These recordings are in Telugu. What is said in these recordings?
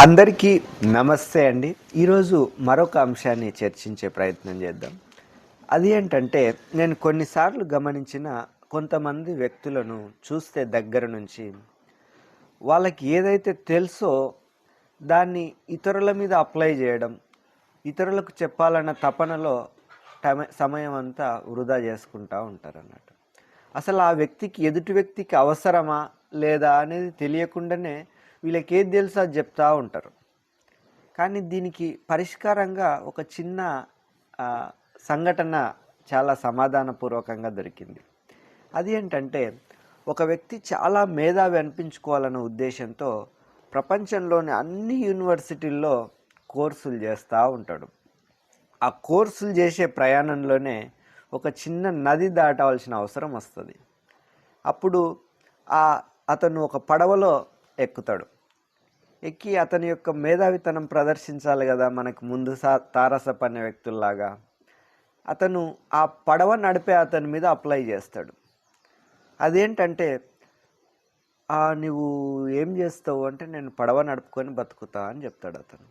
అందరికీ నమస్తే అండి. ఈరోజు మరొక అంశాన్ని చర్చించే ప్రయత్నం చేద్దాం. అది ఏంటంటే నేను కొన్నిసార్లు గమనించిన కొంతమంది వ్యక్తులను చూస్తే దగ్గర నుంచి వాళ్ళకి ఏదైతే తెలుసో దాన్ని ఇతరుల మీద అప్లై చేయడం ఇతరులకు చెప్పాలన్న తపనలో టమ సమయం అంతా వృధా చేసుకుంటూ ఉంటారు అన్నట్టు అసలు ఆ వ్యక్తికి ఎదుటి వ్యక్తికి అవసరమా లేదా అనేది తెలియకుండానే వీళ్ళకి ఏది తెలుసా అది చెప్తా ఉంటారు. కానీ దీనికి పరిష్కారంగా ఒక చిన్న సంఘటన చాలా సమాధానపూర్వకంగా దొరికింది. అది ఏంటంటే ఒక వ్యక్తి చాలా మేధావి అనిపించుకోవాలన్న ఉద్దేశంతో ప్రపంచంలోని అన్ని యూనివర్సిటీల్లో కోర్సులు చేస్తూ ఉంటాడు. ఆ కోర్సులు చేసే ప్రయాణంలోనే ఒక చిన్న నది దాటవలసిన అవసరం వస్తుంది. అప్పుడు ఆ అతను ఒక పడవలో ఎక్కుతాడు. ఎక్కి అతని యొక్క మేధావితనం ప్రదర్శించాలి కదా మనకు ముందు సా తారసపనే వ్యక్తుల్లాగా. అతను ఆ పడవ నడిపే అతని మీద అప్లై చేస్తాడు. అదేంటంటే "ఆ, నువ్వు ఏం చేస్తావు అంటే నేను పడవ నడుపుకొని బతుకుతా అని చెప్తాడు అతను.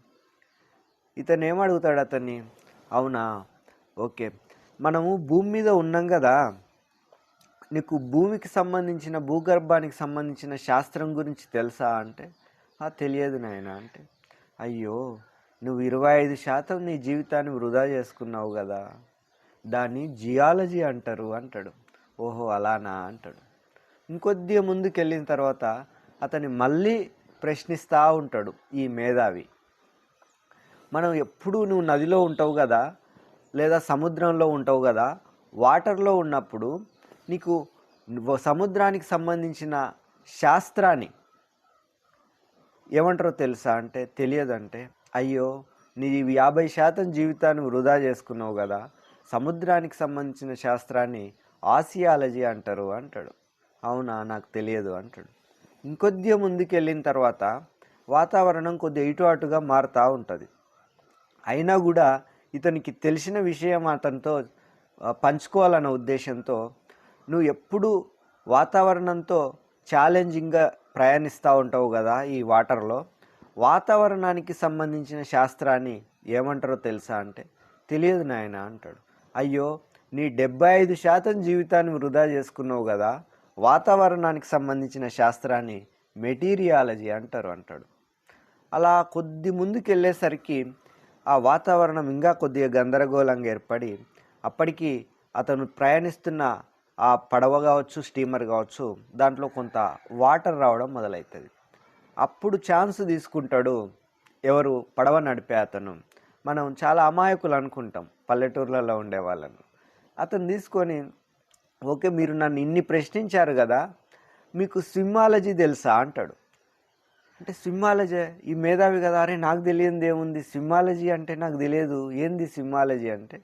ఇతను ఏమడుగుతాడు అడుగుతాడు అతన్ని? అవునా? ఓకే. మనము భూమి మీద ఉన్నాం కదా నీకు భూమికి సంబంధించిన భూగర్భానికి సంబంధించిన శాస్త్రం గురించి తెలుసా అంటే? "ఆ, తెలియదు నాయన అంటే. అయ్యో నువ్వు ఇరవై ఐదు శాతం నీ జీవితాన్ని వృధా చేసుకున్నావు కదా. దాన్ని జియాలజీ అంటారు అంటాడు. ఓహో అలానా అంటాడు. ఇంకొద్దిగా ముందుకు వెళ్ళిన తర్వాత అతన్ని మళ్ళీ ప్రశ్నిస్తూ ఉంటాడు ఈ మేధావి. మనం ఎప్పుడు నువ్వు నదిలో ఉంటావు కదా లేదా సముద్రంలో ఉంటావు కదా వాటర్లో ఉన్నప్పుడు నీకు సముద్రానికి సంబంధించిన శాస్త్రాన్ని ఏమంటారో తెలుసా అంటే తెలియదంటే అయ్యో నీ యాభై శాతం జీవితాన్ని వృధా చేసుకున్నావు కదా సముద్రానికి సంబంధించిన శాస్త్రాన్ని ఆసియాలజీ అంటారు అంటాడు. అవునా? నాకు తెలియదు అంటాడు. ఇంకొద్ది ముందుకెళ్ళిన తర్వాత వాతావరణం కొద్దిగా ఇటు అటుగా మారుతూ ఉంటుంది. అయినా కూడా ఇతనికి తెలిసిన విషయం అతనితో పంచుకోవాలన్న ఉద్దేశంతో నువ్వు ఎప్పుడు వాతావరణంతో ఛాలెంజింగ్గా ప్రయాణిస్తూ ఉంటావు కదా ఈ వాటర్లో వాతావరణానికి సంబంధించిన శాస్త్రాన్ని ఏమంటారో తెలుసా అంటే తెలియదు నాయన అంటాడు. అయ్యో నీ డెబ్బై ఐదు శాతం జీవితాన్ని వృధా చేసుకున్నావు కదా వాతావరణానికి సంబంధించిన శాస్త్రాన్ని మెటీరియాలజీ అంటారు అంటాడు. అలా కొద్ది ముందుకు వెళ్ళేసరికి ఆ వాతావరణం ఇంకా కొద్దిగా గందరగోళంగా ఏర్పడి అప్పటికి అతను ప్రయాణిస్తున్న ఆ పడవ కావచ్చు స్టీమర్ కావచ్చు దాంట్లో కొంత వాటర్ రావడం మొదలవుతుంది అప్పుడు ఛాన్స్ తీసుకుంటాడు ఎవరు పడవ నడిపే అతను. మనం చాలా అమాయకులు అనుకుంటాం పల్లెటూర్లలో ఉండే వాళ్ళను. అతను తీసుకొని ఓకే మీరు నన్ను ఇన్ని ప్రశ్నించారు కదా మీకు స్విమ్మాలజీ తెలుసా? అంటాడు. అంటే సింహాలజీ ఈ మేధావి కదా అరే నాకు తెలియదు ఏముంది? సింహాలజీ అంటే నాకు తెలియదు. ఏంది సింహాలజీ అంటే?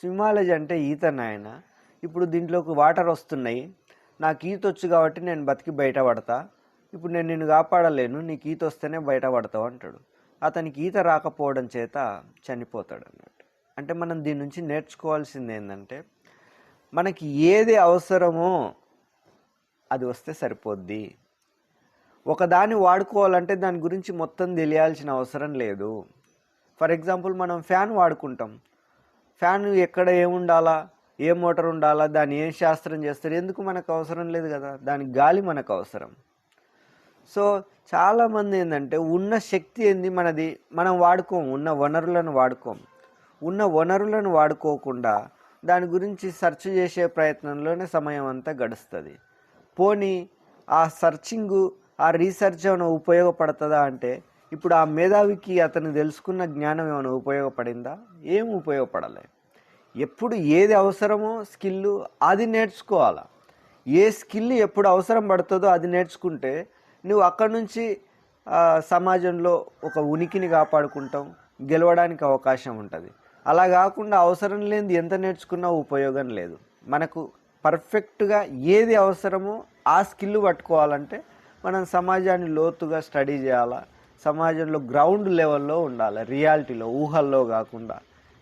సింహాలజీ అంటే ఈత నాయన. ఇప్పుడు దీంట్లోకి వాటర్ వస్తున్నాయి. నాకు ఈత వచ్చు కాబట్టి నేను బతికి బయటపడతా ఇప్పుడు నేను నిన్ను కాపాడలేను. నీకు ఈత వస్తేనే బయటపడతావు అంటాడు. అతనికి ఈత రాకపోవడం చేత చనిపోతాడు అన్నట్టు. అంటే మనం దీని నుంచి నేర్చుకోవాల్సింది ఏంటంటే మనకి ఏది అవసరమో అది వస్తే సరిపోద్ది. ఒకదాన్ని వాడుకోవాలంటే దాని గురించి మొత్తం తెలియాల్సిన అవసరం లేదు. ఫర్ ఎగ్జాంపుల్ మనం ఫ్యాన్ వాడుకుంటాం. ఫ్యాన్ ఎక్కడ ఏముండాలా? ఏ మోటార్ ఉండాలా దాన్ని ఏం శాస్త్రం చేస్తారు ఎందుకు మనకు అవసరం లేదు కదా దానికి గాలి మనకు అవసరం. సో చాలామంది ఏంటంటే ఉన్న శక్తి ఏంది మనది మనం వాడుకోం ఉన్న వనరులను వాడుకోం. ఉన్న వనరులను వాడుకోకుండా దాని గురించి సెర్చ్ చేసే ప్రయత్నంలోనే సమయం అంతా గడుస్తుంది. పోనీ ఆ సర్చింగు ఆ రీసెర్చ్ ఏమైనా ఉపయోగపడుతుందా అంటే ఇప్పుడు ఆ మేధావికి అతను తెలుసుకున్న జ్ఞానం ఏమైనా ఉపయోగపడిందా? ఏం ఉపయోగపడలేదు ఎప్పుడు ఏది అవసరమో స్కిల్ అది నేర్చుకోవాలి? ఏ స్కిల్ ఎప్పుడు అవసరం పడుతుందో అది నేర్చుకుంటే నువ్వు అక్కడి నుంచి సమాజంలో ఒక ఉనికిని కాపాడుకుంటాం గెలవడానికి అవకాశం ఉంటుంది. అలా కాకుండా అవసరం లేనిది ఎంత నేర్చుకున్నా ఉపయోగం లేదు. మనకు పర్ఫెక్ట్గా ఏది అవసరమో ఆ స్కిల్ పట్టుకోవాలంటే మనం సమాజాన్ని లోతుగా స్టడీ చేయాలా? సమాజంలో గ్రౌండ్ లెవెల్లో ఉండాలి? రియాలిటీలో ఊహల్లో కాకుండా.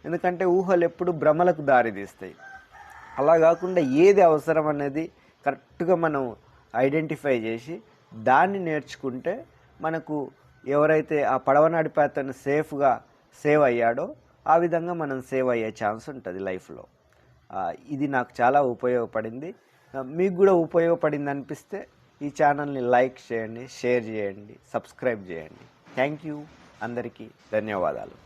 ఎందుకంటే ఊహలు ఎప్పుడు భ్రమలకు దారితీస్తాయి అలా కాకుండా ఏది అవసరం అనేది కరెక్ట్గా మనం ఐడెంటిఫై చేసి దాన్ని నేర్చుకుంటే మనకు ఎవరైతే ఆ పడవ నడిపే అతను సేఫ్గా సేవ్ అయ్యాడో ఆ విధంగా మనం సేవ్ అయ్యే ఛాన్స్ ఉంటుంది లైఫ్లో. ఇది నాకు చాలా ఉపయోగపడింది. మీకు కూడా ఉపయోగపడింది అనిపిస్తే ఈ ఛానల్ని లైక్ చేయండి షేర్ చేయండి సబ్స్క్రైబ్ చేయండి. Thank you. అందరికీ ధన్యవాదాలు.